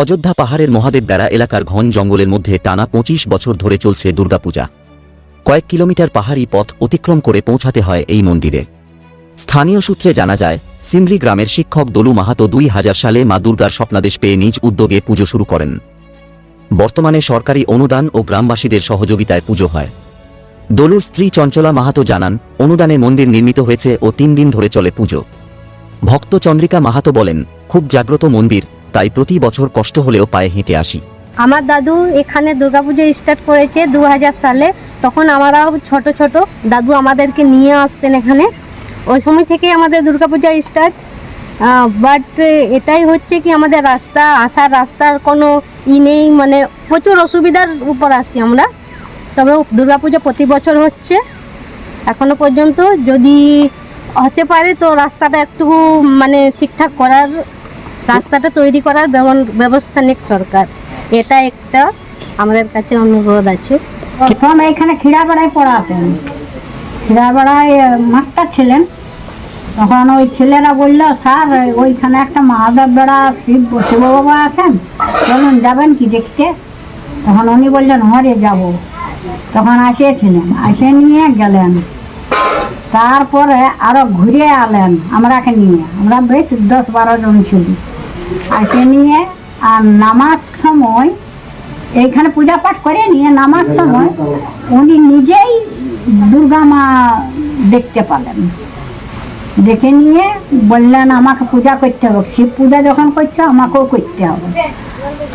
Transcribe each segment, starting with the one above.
অযোধ্যা পাহাড়ের মহাদেব বেড়া এলাকার ঘন জঙ্গলের মধ্যে টানা পঁচিশ বছর ধরে চলছে দুর্গাপূজা। কয়েক কিলোমিটার পাহাড়ি পথ অতিক্রম করে পৌঁছাতে হয় এই মন্দিরে। স্থানীয় সূত্রে জানা যায়, সিন্দ্রি গ্রামের শিক্ষক দলু মাহাতো দুই হাজার সালে মা দুর্গার স্বপ্নাদেশ পেয়ে নিজ উদ্যোগে পুজো শুরু করেন। বর্তমানে সরকারি অনুদান ও গ্রামবাসীদের সহযোগিতায় পুজো হয়। দলুর স্ত্রী চঞ্চলা মাহাতো জানান, অনুদানে মন্দির নির্মিত হয়েছে ও তিন দিন ধরে চলে পুজো। ভক্ত চন্দ্রিকা মাহাতো বলেন, খুব জাগ্রত মন্দির তাই প্রতি বছর কষ্ট হলেও পায়ে হেঁটে আসি। আমার দাদু এখানে দুর্গাপুজো স্টার্ট করেছে দু হাজার সালে। তখন আমরাও ছোট ছোট। দাদু আমাদেরকে নিয়ে আসতেন এখানে। ওই সময় থেকে আমাদের দুর্গাপূজা স্টার্ট বাট এটাই হচ্ছে কি আমাদের রাস্তা, আসার রাস্তার কোনো ই নেই। মানে প্রচুর অসুবিধার উপর আসি আমরা। তবে দুর্গাপুজো প্রতি বছর হচ্ছে। এখনও পর্যন্ত যদি হতে পারে তো রাস্তাটা একটু মানে ঠিকঠাক করার রাস্তাটা তৈরি করার ব্যবস্থা নিক সরকার। এটা একটা আমাদের কাছে অনুরোধ আছে। প্রথম এইখানে খিড়াপাড়ায় পড়াতেন। খিড়াপাড়ায় মাস্টার ছিলেন। তখন ওই ছেলেরা বলল, স্যার, ওইখানে একটা মহাদেব বেড়া শিব শিব বাবা আছেন? চলুন যাবেন কি দেখতে? তখন উনি বললেন হরে যাব। তখন আসিয়েছিলেন। আসে নিয়ে গেলেন। তারপরে আরও ঘুরে আলেন আমরাকে নিয়ে। আমরা বেশ দশ বারো জন ছিল। আসে নিয়ে আর নামার সময় এইখানে পূজা পাঠ করে নিয়ে নামার সময় উনি নিজেই দুর্গা মা দেখতে পেলেন। দেখে নিয়ে বললেন, আমাকে পূজা করতে হবে। শিব পূজা যখন করছ, আমাকেও করতে হবে।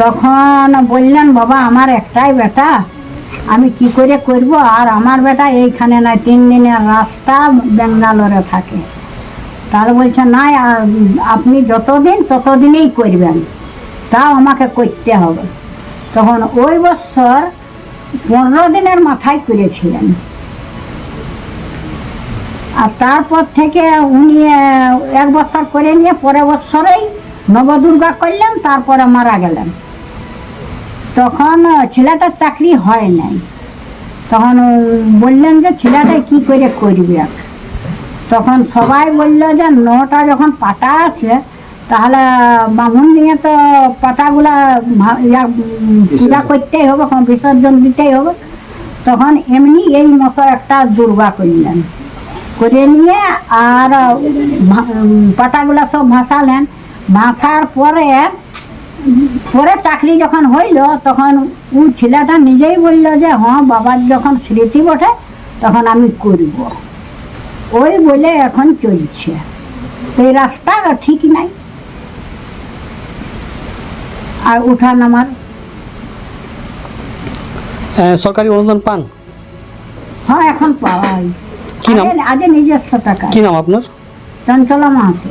তখন বললেন, বাবা, আমার একটাই বেটা আমি কি করে করব? আর আমার বেটা এইখানে নয় তিন দিনের রাস্তা বেঙ্গালোরে থাকে। তাহলে বলছে না আপনি যতদিন ততদিনেই করবেন, তাও আমাকে করতে হবে। তখন ওই বছর পনেরো দিনের মাথায় করেছিলেন। আর তারপর থেকে উনি এক বছর করে নিয়ে পরের বছরেই নবদুর্গা করলেন, তারপরে মারা গেলেন। তখন ছেলেটার চাকরি হয় নাই। তখন বললেন যে ছেলেটা কি করে করবে? তখন সবাই বলল যে নটা যখন পাতা আছে তাহলে বামুন নিয়ে তো ইয়া, পূজা করতেই হবে হ্যাঁ, বিসর্জন দিতেই হবে। তখন এমনি এই মতো একটা দুর্গা করলেন। করে নিয়ে আর উম, সব ভাসালেন। ভাসার পরে পরে চাকরি যখন হইল তখন ও ছেলেটা নিজেই বলল যে হ্যাঁ বাবার যখন স্মৃতি বটে তখন আমি করব। ওই বলে এখন চলছে। তো এই রাস্তা ঠিক নাই। আর উঠা নামার আহ, সরকারি অনুদান পান? হ্যাঁ এখন পাওয়াই কি নাম? আগে- আগে নিজস্ব টাকা। কি নাম আপনার? চঞ্চলা মাহাতো।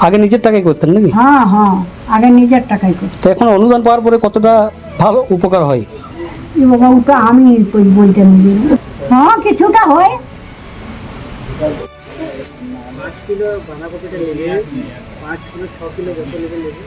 আগে নিজের টাকাই করতেন নাকি? হ্যাঁ হ্যাঁ আগে নিজের টাকাই করতেন তো এখন অনুদান পাওয়ার পরে কতটা ভালো উপকার হয়? এই বাবা ওটা আমি বলতে হ্যাঁ কিছুটা হয়। পাঁচ কিলো বাঁধাকপিটা নেবে পাঁচ কিলো ছ কিলো নেবে নেবে